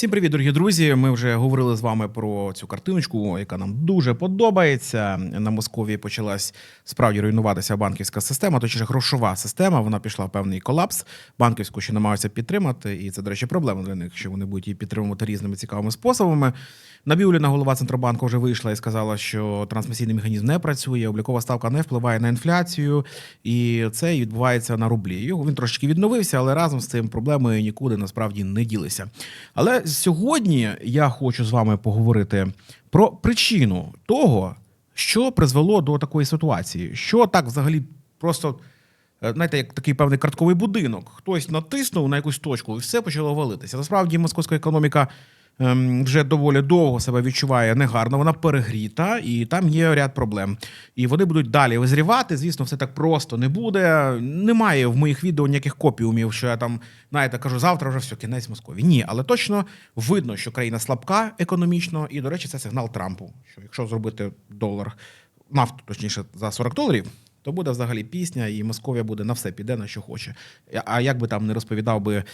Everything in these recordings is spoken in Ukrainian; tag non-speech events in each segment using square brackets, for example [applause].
Всім привіт, дорогі друзі. Ми вже говорили з вами про цю картиночку, яка нам дуже подобається. На Московії почалась справді руйнуватися банківська система, точніше грошова система. Вона пішла в певний колапс. Банківську ще намагаються підтримати, і це, до речі, проблема для них, що вони будуть її підтримувати різними цікавими способами. Набіуліна голова центробанку вже вийшла і сказала, що трансмісійний механізм не працює, облікова ставка не впливає на інфляцію, і це відбувається на рублі. Його він трошечки відновився, але разом з цим проблеми нікуди насправді не ділися. Але сьогодні я хочу з вами поговорити про причину того, що призвело до такої ситуації, що так взагалі просто. е, Знаєте, як такий певний картковий будинок. Хтось натиснув на якусь точку, і все почало валитися. Насправді, московська економіка вже доволі довго себе відчуває негарно. Вона перегріта, і там є ряд проблем. І вони будуть далі визрівати. Звісно, все так просто не буде. Немає в моїх відео ніяких копіумів, що я там, знаєте, кажу, завтра вже все, кінець Москові. Ні, але точно видно, що країна слабка економічно, і, до речі, це сигнал Трампу. Що якщо зробити долар, нафту, точніше, за 40 доларів. То буде взагалі пісня, і Московія буде на все піде на що хоче. А як би там не розповідав би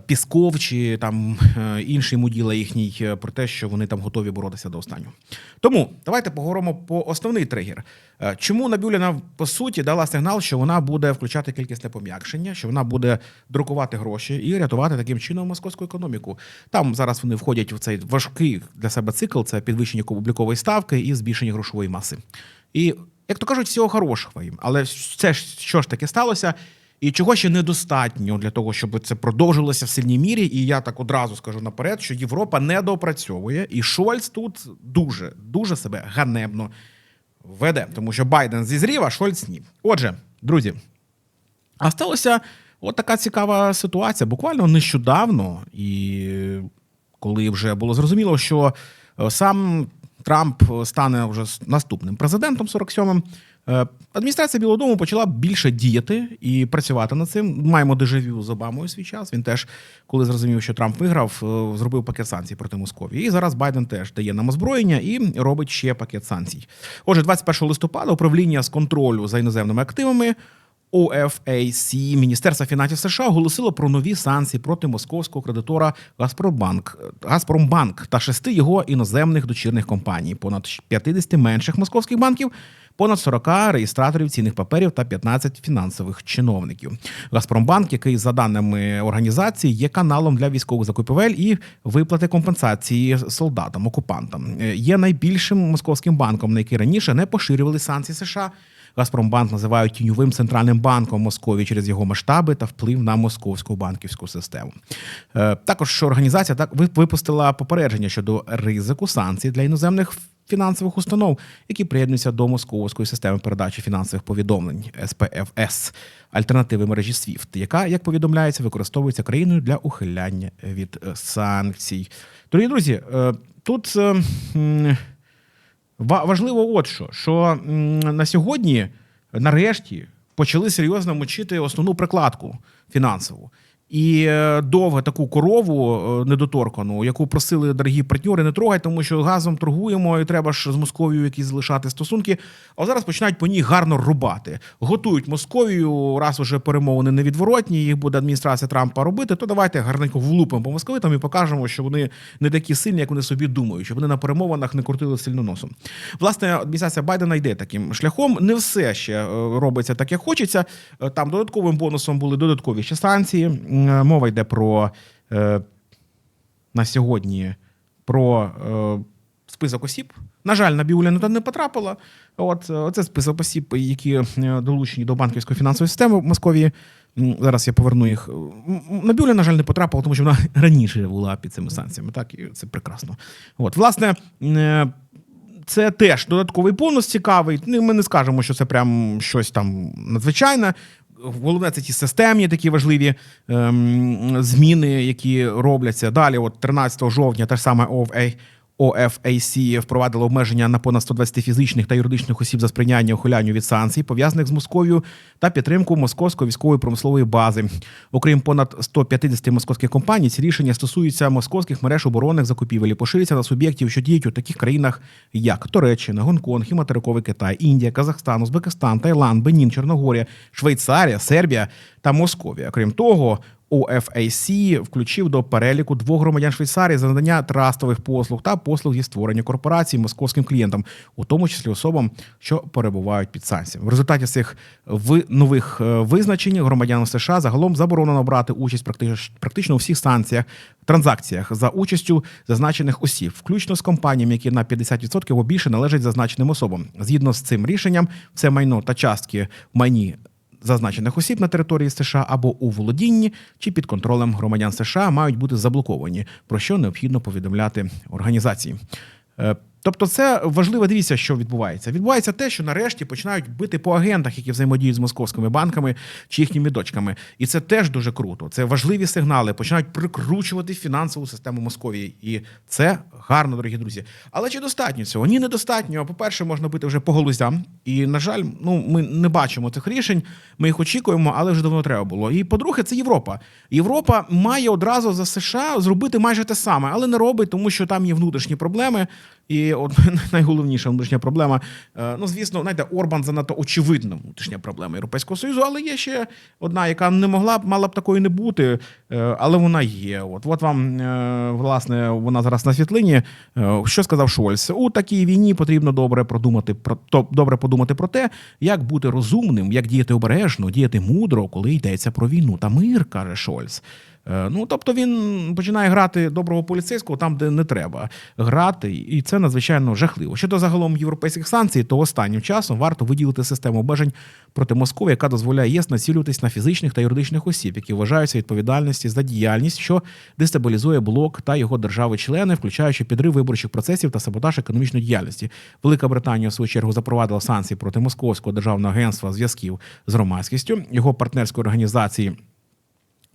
Пісков чи там е, інший муділа їхній е, про те, що вони там готові боротися до останнього. Тому давайте поговоримо по основний тригер. Е, Чому Набюліна по суті дала сигнал, що вона буде включати кількісне пом'якшення, що вона буде друкувати гроші і рятувати таким чином московську економіку. Там зараз вони входять в цей важкий для себе цикл: це підвищення облікової ставки і збільшення грошової маси. І як то кажуть, всього хорошого їм. Але це ж що ж таке сталося? І чого ще недостатньо для того, щоб це продовжилося в сильній мірі. І я так одразу скажу наперед, що Європа не допрацьовує, і Шольц тут дуже дуже себе ганебно веде, тому що Байден зізрів, а Шольц ні. Отже, друзі, а сталося от така цікава ситуація. Буквально нещодавно, і коли вже було зрозуміло, що е, сам Трамп стане вже наступним президентом 47-м, е, адміністрація Білого Дому почала більше діяти і працювати над цим. Маємо дежавю з Обамою свій час. Він теж, коли зрозумів, що Трамп виграв, е, зробив пакет санкцій проти Московії. І зараз Байден теж дає нам озброєння і робить ще пакет санкцій. Отже, 21 листопада управління з контролю за іноземними активами. OFAC Міністерства фінансів США оголосило про нові санкції проти московського кредитора Газпромбанк, Газпромбанк та шести його іноземних дочірних компаній, понад 50 менших московських банків, понад 40 реєстраторів цінних паперів та 15 фінансових чиновників. Газпромбанк, який за даними організації є каналом для військових закупівель і виплати компенсації солдатам, окупантам, е, є найбільшим московським банком, на який раніше не поширювали санкції США. Газпромбанк називають тіньовим центральним банком Московії через його масштаби та вплив на московську банківську систему. Е, Також організація так випустила попередження щодо ризику санкцій для іноземних фінансових установ, які приєднуються до московської системи передачі фінансових повідомлень СПФС, альтернативи мережі SWIFT, яка, як повідомляється, використовується країною для ухиляння від е, санкцій. Дорогі друзі, е, тут. е, Важливо, от що, що на сьогодні, нарешті, почали серйозно мочити основну прикладку фінансову. І е, довго таку корову е, недоторкану, яку просили дорогі партньори, не трогай, тому що газом торгуємо, і треба ж з Московією якісь залишати стосунки. А зараз починають по ній гарно рубати. Готують Московію, раз уже перемовини невідворотні, їх буде адміністрація Трампа робити, то давайте гарненько влупимо по московитам і покажемо, що вони не такі сильні, як вони собі думають, щоб вони на перемовинах не крутили сильно носом. Власне, адміністрація Байдена йде таким шляхом. Не все ще е, робиться так, як хочеться. Там додатковим бонусом були додаткові ще санкції. Е, Мова йде про е, на сьогодні про е, список осіб. На жаль, на туди не потрапила. От це список осіб, які долучені до банківської фінансової системи в Московії. Зараз я поверну їх. На Біуля, на жаль, не потрапила, тому що вона [laughs] раніше була під цими санкціями. Так, і це прекрасно. От, власне. це теж додатковий бонус цікавий. Ми не скажемо, що це прям щось там надзвичайне. Головне, це ті системні такі важливі ем, зміни, які робляться. Далі, от 13 жовтня, та ж саме OFA, OFAC впровадило обмеження на понад 120 фізичних та юридичних осіб за сприяння ухилянню від санкцій, пов'язаних з Московією, та підтримку московської військової промислової бази. Окрім понад 150 московських компаній, ці рішення стосуються московських мереж оборонних закупівель і поширюються на суб'єктів, що діють у таких країнах, як Туреччина, Гонконг і материковий Китай, Індія, Казахстан, Узбекистан, Таїланд, Бенін, Чорногорія, Швейцарія, Сербія та Московія. Крім того, OFAC включив до переліку двох громадян Швейцарії за надання трастових послуг та послуг зі створення корпорацій московським клієнтам, у тому числі особам, що перебувають під санкціями. В результаті цих ви- нових е, визначень громадянам США загалом заборонено брати участь практично, у всіх санкціях, транзакціях за участю зазначених осіб, включно з компаніями, які на 50% або більше належать зазначеним особам. Згідно з цим рішенням, це майно та частки в майні зазначених осіб на території США або у володінні чи під контролем громадян США мають бути заблоковані, про що необхідно повідомляти організації. Тобто, це важливо. Дивіться, що відбувається. Відбувається те, що нарешті починають бити по агентах, які взаємодіють з московськими банками чи їхніми дочками. І це теж дуже круто. Це важливі сигнали. Починають прикручувати фінансову систему Московії. І це гарно, дорогі друзі. Але чи достатньо цього? Ні, недостатньо. По-перше, можна бити вже по галузям. І, на жаль, ну ми не бачимо цих рішень. Ми їх очікуємо, але вже давно треба було. І по-друге, це Європа. Європа має одразу за США зробити майже те саме, але не робить, тому що там є внутрішні проблеми. І от [laughs] найголовніша внутрішня проблема. е, Ну, звісно, знаєте, Орбан занадто очевидна внутрішня проблема Європейського Союзу, але є ще одна, яка не могла б, мала б такою не бути, е, але вона є. От, от вам, е, власне, вона зараз на світлині. Що сказав Шольц? У такій війні потрібно добре продумати про то, добре подумати про те, як бути розумним, як діяти обережно, діяти мудро, коли йдеться про війну та мир, каже Шольц. Е, Ну, тобто він починає грати доброго поліцейського там, де не треба грати, і це надзвичайно жахливо. Щодо загалом європейських санкцій, то останнім часом варто виділити систему обмежень проти Москви, яка дозволяє ЄС націлюватись на фізичних та юридичних осіб, які вважаються відповідальності за діяльність, що дестабілізує блок та його держави-члени, включаючи підрив виборчих процесів та саботаж економічної діяльності. Велика Британія в свою чергу запровадила санкції проти Московського державного агентства зв'язків з громадськістю, його партнерської організації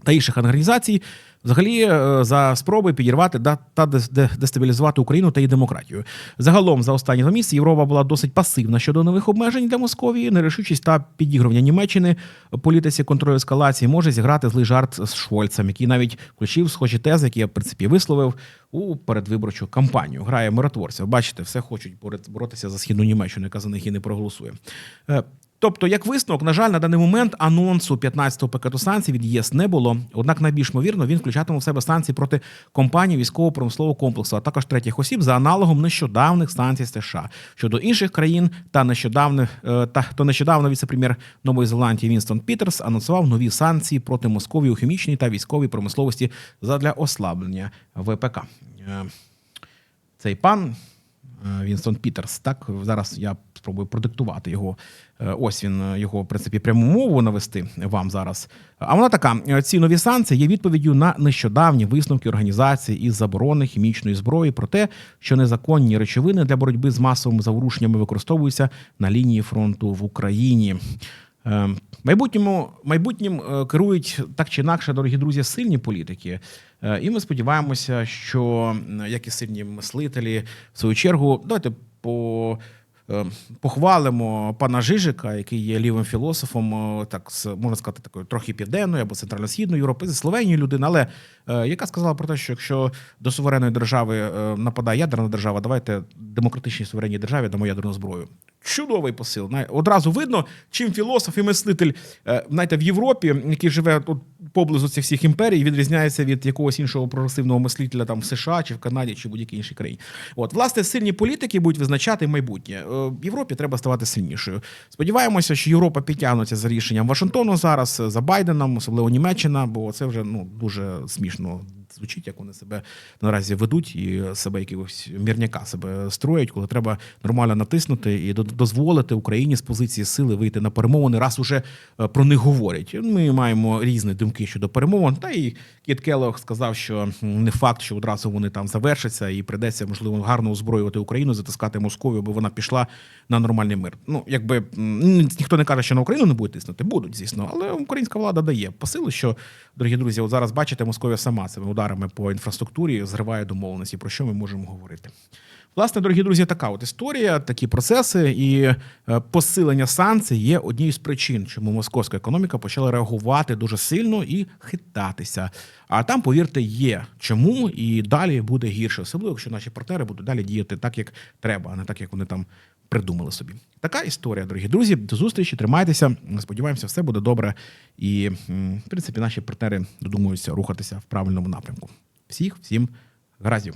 та інших організацій, взагалі е, за спроби підірвати та дестабілізувати Україну та її демократію. Загалом за останні два місяці Європа була досить пасивна щодо нових обмежень для Московії. Нерішучість та підігрування Німеччини політиці контролю ескалації може зіграти злий жарт з Швольцем, який навіть включив схожі тези, які я в принципі висловив у передвиборчу кампанію. Грає миротворця. Бачите, все хочуть боротися за східну Німеччину, яка за них і не проголосує. Тобто, як висновок, на жаль, на даний момент анонсу 15-го пакету санкцій від ЄС не було. Однак, найбільш ймовірно, він включатиме в себе санкції проти компаній військово-промислового комплексу, а також третіх осіб за аналогом нещодавних санкцій США щодо інших країн та нещодавних е, та то нещодавно віце-прем'єр Нової Зеландії Вінстон Пітерс анонсував нові санкції проти Московії у хімічній та військовій промисловості задля ослаблення ВПК. Е, Цей пан Вінстон Пітерс. Так зараз я спробую продиктувати його. Е, Ось він е, його в принципі пряму мову навести вам зараз. А вона така: е, ці нові санкції є відповіддю на нещодавні висновки організації із заборони хімічної зброї про те, що незаконні речовини для боротьби з масовими заворушеннями використовуються на лінії фронту в Україні. Е, Майбутньому майбутнім е, керують так чи інакше, дорогі друзі, сильні політики. Е, І ми сподіваємося, що як і сильні мислителі, в свою чергу, давайте по. Е, Похвалимо пана Жижика, який є лівим філософом, е, так з можна сказати, такої трохи південної або центрально-східної Європи, зі Словенії людина, але е, яка сказала про те, що якщо до суверенної держави нападає ядерна держава, давайте демократичній суверенній державі дамо ядерну зброю. Чудовий посил. Одразу видно, чим філософ і мислитель знаєте, в Європі, який живе тут поблизу цих всіх імперій, відрізняється від якогось іншого прогресивного мислителя там в США чи в Канаді чи в будь-якій іншій країні. От, власне, сильні політики будуть визначати майбутнє. в Європі треба ставати сильнішою. Сподіваємося, що Європа підтягнеться за рішенням Вашингтону зараз, е, за Байденом, особливо Німеччина, бо це вже ну дуже смішно звучить, як вони себе наразі ведуть і себе якогось мірняка себе строять, коли треба нормально натиснути і до- дозволити Україні з позиції сили вийти на перемовини, раз уже е, про них говорять. Ми маємо різні думки щодо перемовин. Та і Кіт Келлог сказав, що не факт, що одразу вони там завершаться, і придеться можливо гарно озброювати Україну, затискати Московію, бо вона пішла на нормальний мир. Ну якби ніхто не каже, що на Україну не буде тиснути, будуть, звісно, але українська влада дає посили, що дорогі друзі, от зараз бачите, Московія сама цими ударами по інфраструктурі зриває домовленості. Про що ми можемо говорити? Власне, дорогі друзі, така от історія, такі процеси і е, посилення санкцій є однією з причин, чому московська економіка почала реагувати дуже сильно і хитатися. А там, повірте, є чому і далі буде гірше, особливо якщо наші партнери будуть далі діяти так, як треба, а не так, як вони там придумали собі. Така історія, дорогі друзі. До зустрічі, тримайтеся. Сподіваємося, все буде добре. І, в принципі, наші партнери додумуються рухатися в правильному напрямку. Всіх, всім гараздів.